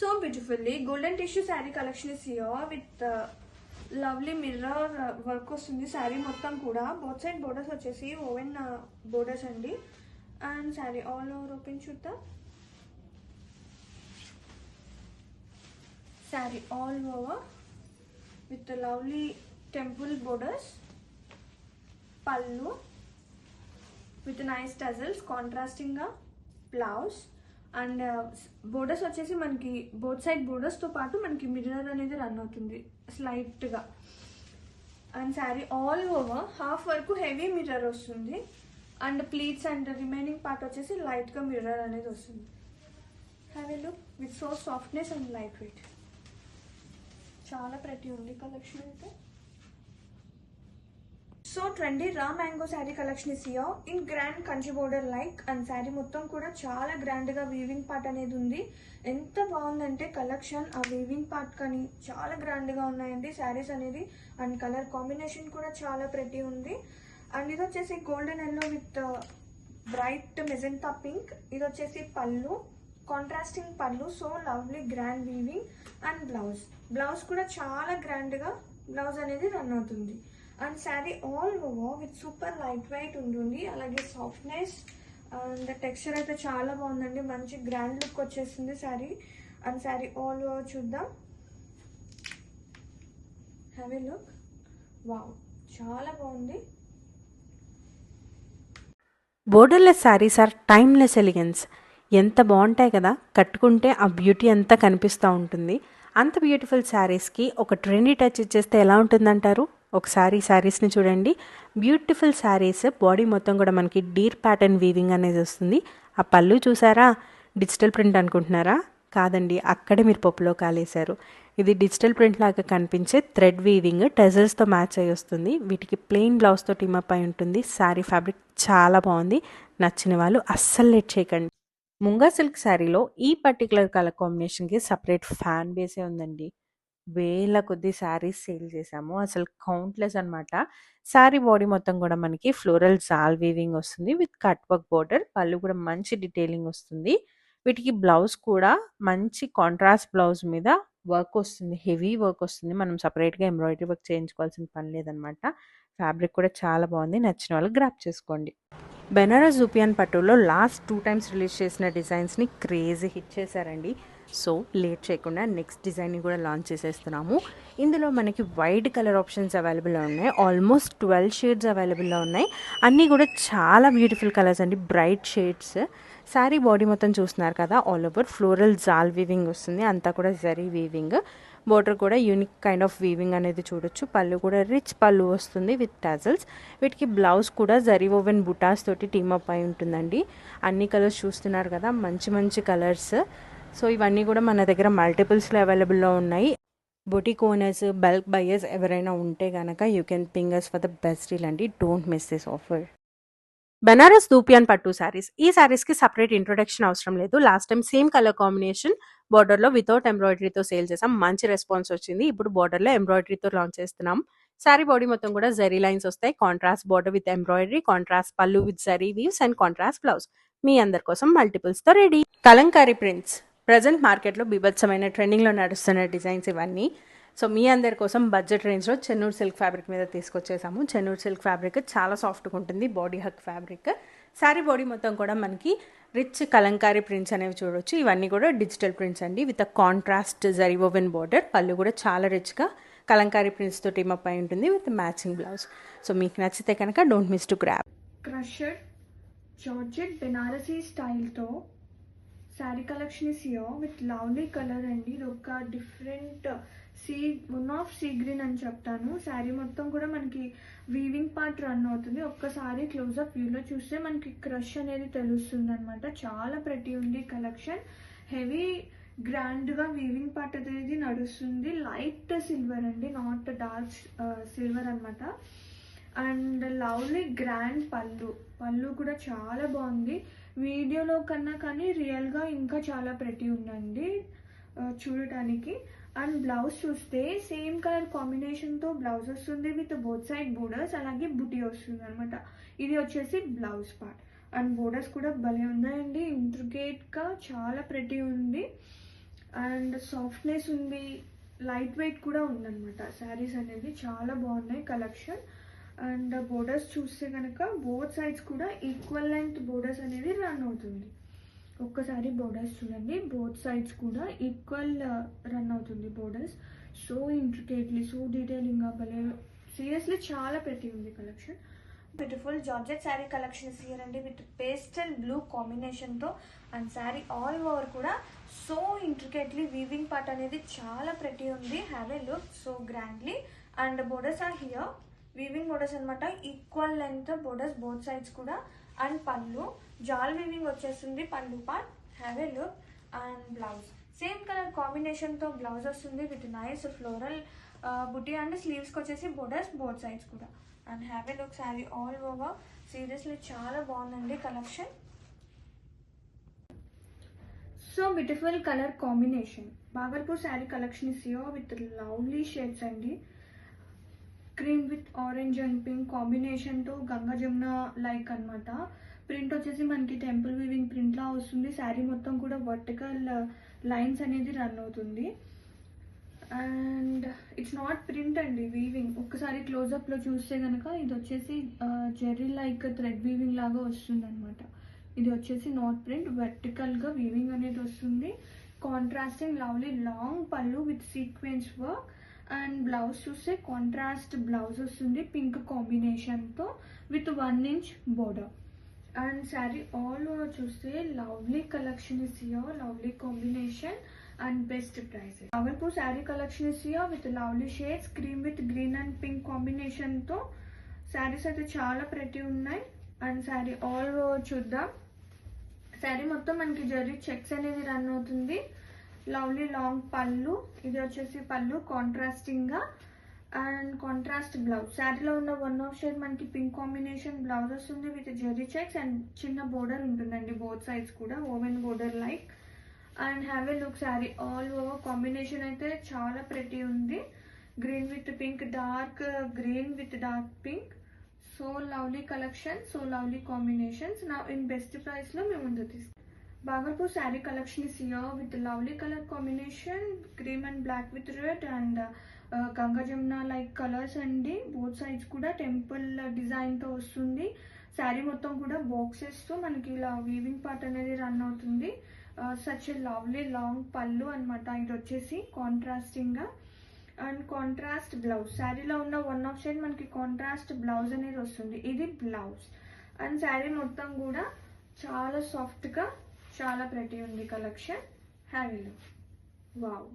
So beautifully, golden tissue saree collection is here with uh, lovely mirror work వస్తుంది. శారీ మొత్తం కూడా. Both side borders వచ్చేసి woven borders uh, అండి. And sari all over open చూద్దాం. Sari all over with lovely temple borders పళ్ళు with nice tassels కాంట్రాస్టింగ్గా blouse and uh, borders వచ్చేసి మనకి బోత్ సైడ్ బోర్డర్స్తో పాటు మనకి మిర్రర్ అనేది రన్ అవుతుంది స్లైట్గా and sari all over half వరకు హెవీ మిర్రర్ వస్తుంది. And pleats and remaining part వచ్చేసి లైట్గా మిర్రర్ అనేది వస్తుంది. Have a look with so softness and light weight చాలా ప్రతి ఉంది కలెక్షన్ అయితే. So trendy raw mango sari collection is year in grand Kanchi border like and sari మొత్తం కూడా చాలా గ్రాండ్గా వీవింగ్ పార్ట్ అనేది ఉంది. ఎంత బాగుందంటే కలెక్షన్ ఆ వీవింగ్ పార్ట్ కానీ చాలా గ్రాండ్గా ఉన్నాయండి శారీస్ అనేది. అండ్ కలర్ కాంబినేషన్ కూడా చాలా ప్రతి ఉంది. అండ్ ఇది వచ్చేసి golden yellow with bright magenta pink ఇది వచ్చేసి పళ్ళు కాంట్రాస్టింగ్ పళ్ళు so lovely grand weaving and blouse blouse కూడా చాలా గ్రాండ్గా బ్లౌజ్ అనేది రన్ అవుతుంది. And sari all over with super light weight ఉంటుంది. అలాగే సాఫ్ట్నెస్ అండ్ టెక్స్చర్ అయితే చాలా బాగుందండి. మంచి గ్రాండ్ లుక్ వచ్చేసింది sari. And sari all over చూద్దాం. హ్యావ్ ఏ లుక్ వావ్ చాలా బాగుంది. Borderless saris are timeless elegance ఎంత బాగుంటాయి కదా? కట్టుకుంటే ఆ బ్యూటీ అంతా కనిపిస్తూ ఉంటుంది. అంత బ్యూటిఫుల్ శారీస్కి ఒక ట్రెండీ టచ్ ఇచ్చేస్తే ఎలా ఉంటుందంటారు? ఒకసారి శారీస్ని చూడండి. బ్యూటిఫుల్ శారీస్ బాడీ మొత్తం కూడా మనకి డీర్ ప్యాటర్న్ వీవింగ్ అనేది వస్తుంది. ఆ పళ్ళు చూసారా? డిజిటల్ ప్రింట్ అనుకుంటున్నారా? కాదండి అక్కడే మీరు పప్పులో కాలేశారు. ఇది డిజిటల్ ప్రింట్ లాగా కనిపించే థ్రెడ్ వీవింగ్ టెజల్స్తో మ్యాచ్ అయి వస్తుంది. వీటికి ప్లెయిన్ బ్లౌజ్తో టీమప్ అయి ఉంటుంది. శారీ ఫ్యాబ్రిక్ చాలా బాగుంది. నచ్చిన వాళ్ళు అస్సలు లేట్ చేయకండి. ముంగా సిల్క్ శారీలో ఈ పర్టికులర్ కలర్ కాంబినేషన్కి సపరేట్ ఫ్యాన్ బేసే ఉందండి. వేల కొద్ది శారీస్ సేల్ చేసాము. అసలు కౌంట్లెస్ అనమాట శారీ బాడీ మొత్తం కూడా మనకి ఫ్లోరల్ జాల్ వీవింగ్ వస్తుంది. With cut work border. పళ్ళు కూడా మంచి డీటెయిలింగ్ వస్తుంది. వీటికి బ్లౌజ్ కూడా మంచి కాంట్రాస్ట్ బ్లౌజ్ మీద వర్క్ వస్తుంది. హెవీ వర్క్ వస్తుంది. మనం సపరేట్గా ఎంబ్రాయిడరీ వర్క్ చేయించుకోవాల్సిన పని లేదనమాట ఫ్యాబ్రిక్ కూడా చాలా బాగుంది. నచ్చిన వాళ్ళు గ్రాప్ చేసుకోండి. బెనారస్ జూపియన్ పట్టులో లాస్ట్ టూ టైమ్స్ రిలీజ్ చేసిన డిజైన్స్ని క్రేజీ హిట్ చేశారండి. సో లేట్ చేయకుండా నెక్స్ట్ డిజైన్ని కూడా లాంచ్ చేసేస్తున్నాము. ఇందులో మనకి వైడ్ కలర్ ఆప్షన్స్ అవైలబుల్లో ఉన్నాయి. ఆల్మోస్ట్ ట్వెల్వ్ షేడ్స్ అవైలబుల్లో ఉన్నాయి. అన్నీ కూడా చాలా బ్యూటిఫుల్ కలర్స్ అండి. బ్రైట్ షేడ్స్ శారీ బాడీ మొత్తం చూస్తున్నారు కదా ఆల్ ఓవర్ ఫ్లోరల్ జాల్ వీవింగ్ వస్తుంది. అంతా కూడా జరీ వీవింగ్ బోర్డర్ కూడా యూనిక్ కైండ్ ఆఫ్ వీవింగ్ అనేది చూడొచ్చు. పళ్ళు కూడా రిచ్ పళ్ళు వస్తుంది విత్ టాజల్స్ వీటికి బ్లౌజ్ కూడా జరీ ఓవెన్ బుటాస్ తోటి టీమప్ అయి ఉంటుందండి. అన్ని కలర్స్ చూస్తున్నారు కదా మంచి మంచి కలర్స్ సో ఇవన్నీ కూడా మన దగ్గర మల్టిపుల్స్లో అవైలబుల్లో ఉన్నాయి. బొటిక్ ఓనర్స్ బల్క్ బయర్స్ ఎవరైనా ఉంటే కనుక you can ping us for the best deal అండి. Don't miss this offer Benaras dupion పట్టు శారీస్ ఈ శారీస్కి సపరేట్ ఇంట్రొడక్షన్ అవసరం లేదు. Last time same colour combination బార్డర్లో వితౌట్ ఎంబ్రాయిడరీతో సేల్ చేసాం. మంచి రెస్పాన్స్ వచ్చింది. ఇప్పుడు బార్డర్లో ఎంబ్రాయిడరీతో లాంచ్ చేస్తున్నాం. శారీ బాడీ మొత్తం కూడా జరీ లైన్స్ వస్తాయి. Contrast border with embroidery contrast pallu with zari weaves and contrast blouse మీ అందరి కోసం మల్టిపుల్స్తో రెడీ కలంకారీ ప్రింట్స్ ప్రజెంట్ మార్కెట్లో బీభత్సమైన ట్రెండింగ్లో నడుస్తున్న డిజైన్స్ ఇవన్నీ. సో మీ అందరి కోసం బడ్జెట్ రేంజ్లో చెన్నూరు సిల్క్ ఫ్యాబ్రిక్ మీద తీసుకొచ్చేసాము. చెన్నూరు సిల్క్ ఫ్యాబ్రిక్ చాలా సాఫ్ట్గా ఉంటుంది బాడీ హక్ ఫ్యాబ్రిక్. శారీ బాడీ మొత్తం కూడా మనకి రిచ్ కలంకారీ ప్రింట్స్ అనేవి చూడొచ్చు. ఇవన్నీ కూడా డిజిటల్ ప్రింట్స్ అండి with a contrast zari woven border. Pallu కూడా చాలా రిచ్గా కలంకారీ ప్రింట్స్తో టీమప్ అయి ఉంటుంది విత్ మ్యాచింగ్ బ్లౌజ్. సో మీకు నచ్చితే కనుక don't miss to grab crusher georgette Banarasi స్టైల్తో sari collection is here with lovely colour అండి ఇది ఒక different sea one of sea green అని చెప్తాను. శారీ మొత్తం కూడా మనకి వీవింగ్ పార్ట్ రన్ అవుతుంది. ఒక్కసారి క్లోజ్అప్ వ్యూలో చూస్తే మనకి క్రష్ అనేది తెలుస్తుంది అనమాట చాలా ప్రతి ఉంది కలెక్షన్ హెవీ గ్రాండ్గా వీవింగ్ పార్ట్ అనేది నడుస్తుంది. లైట్ సిల్వర్ అండి నాట్ డార్క్ సిల్వర్ అన్నమాట. And lovely grand pallu. Pallu కూడా చాలా బాగుంది. వీడియోలో కన్నా కానీ రియల్గా ఇంకా చాలా ప్రతి ఉందండి చూడటానికి. అండ్ బ్లౌజ్ చూస్తే సేమ్ కలర్ కాంబినేషన్తో బ్లౌజ్ వస్తుంది విత్ బోత్ సైడ్ బోర్డర్స్ అలాగే బుటీ వస్తుంది అనమాట ఇది వచ్చేసి బ్లౌజ్ పార్ట్. అండ్ బోర్డర్స్ కూడా భలే ఉన్నాయండి ఇంట్రిగేట్గా చాలా ప్రతి ఉంది. అండ్ సాఫ్ట్నెస్ ఉంది లైట్ వెయిట్ కూడా ఉందన్నమాట. శారీస్ అనేది చాలా బాగున్నాయి కలెక్షన్. అండ్ బోర్డర్స్ చూస్తే కనుక బోత్ సైడ్స్ కూడా ఈక్వల్ లెంత్ బోర్డర్స్ అనేది రన్ అవుతుంది. ఒక్కసారి బోర్డర్స్ చూడండి. బోత్ సైడ్స్ కూడా ఈక్వల్ రన్ uh, అవుతుంది borders so intricately so detailing భలే సీరియస్లీ చాలా పెట్టి ఉంది collection beautiful georgette sari collection here అండి. విత్ పేస్టల్ బ్లూ కాంబినేషన్తో అండ్ శారీ ఆల్ ఓవర్ కూడా సో ఇంట్రికేట్లీ వీవింగ్ పార్ట్ అనేది చాలా ప్రతి ఉంది. Have a look so grandly and borders are here weaving borders అనమాట equal length borders both sides కూడా. And pallu. జాల్ వీవింగ్ వచ్చేస్తుంది pallu part have a look and blouse same colour కాంబినేషన్తో blouse వస్తుంది with nice floral buti and స్లీవ్స్కి వచ్చేసి borders both sides కూడా. And have a look sari all over seriously చాలా బాగుందండి collection so beautiful colour combination Bhagalpur sari collection is యో with lovely shades అండి. Cream with orange and pink కాంబినేషన్తో Ganga Jamuna like అన్నమాట. Print వచ్చేసి మనకి టెంపుల్ వీవింగ్ ప్రింట్లా వస్తుంది. శారీ మొత్తం కూడా వర్టికల్ లైన్స్ అనేది రన్ అవుతుంది. అండ్ ఇట్స్ నాట్ ప్రింట్ అండి వీవింగ్. ఒక్కసారి క్లోజప్లో చూస్తే కనుక ఇది వచ్చేసి జెర్రీ లైక్ థ్రెడ్ వీవింగ్ లాగా వస్తుంది అనమాట ఇది వచ్చేసి నాట్ ప్రింట్ వర్టికల్గా వీవింగ్ అనేది వస్తుంది. Contrasting lovely long pallu with sequence work and blouse చూస్తే కాంట్రాస్ట్ బ్లౌజ్ వస్తుంది పింక్ కాంబినేషన్తో with one inch border and sari all over చూస్తే lovely collection is here lovely combination and best price అవల్పూర్ sari collection is here with lovely shades cream with green and pink కాంబినేషన్తో శారీస్ అయితే చాలా ప్రతి ఉన్నాయి. And sari all over చూద్దాం. శారీ మొత్తం మనకి zari checks అనేది రన్ అవుతుంది. లవ్లీ లాంగ్ పళ్ళు ఇది వచ్చేసి పళ్ళు కాంట్రాస్టింగ్గా. అండ్ కాంట్రాస్ట్ బ్లౌజ్ శారీలో ఉన్న వన్ ఆఫ్ షేడ్ మనకి పింక్ కాంబినేషన్ బ్లౌజ్ వస్తుంది విత్ జెరీ చెక్స్ అండ్ చిన్న బోర్డర్ ఉంటుందండి బోత్ సైడ్స్ కూడా woven border like and have a look sari all over combination అయితే చాలా ప్రతి ఉంది. Green with pink dark green with dark pink so lovely collection so lovely combinations నా in best ప్రైస్లో మేము ముందు తీసుకుంటాం Bhagalpur sari collection is here with lovely colour combination cream and black with red and Ganga Jamuna like colours అండి. Both sides కూడా temple డిజైన్తో uh, వస్తుంది. శారీ మొత్తం కూడా బాక్సెస్తో మనకి ఇలా వీవింగ్ పార్ట్ అనేది రన్ అవుతుంది. సచ్ లవ్లీ లాంగ్ పళ్ళు అన్నమాట. ఇది వచ్చేసి కాంట్రాస్టింగ్గా అండ్ కాంట్రాస్ట్ బ్లౌజ్ శారీలో ఉన్న వన్ ఆఫ్ సైడ్ మనకి కాంట్రాస్ట్ బ్లౌజ్ అనేది వస్తుంది. ఇది బ్లౌజ్ అండ్ శారీ మొత్తం కూడా చాలా సాఫ్ట్గా చాలా ప్రతి ఉంది కలెక్షన్ హ్యావీ వావ్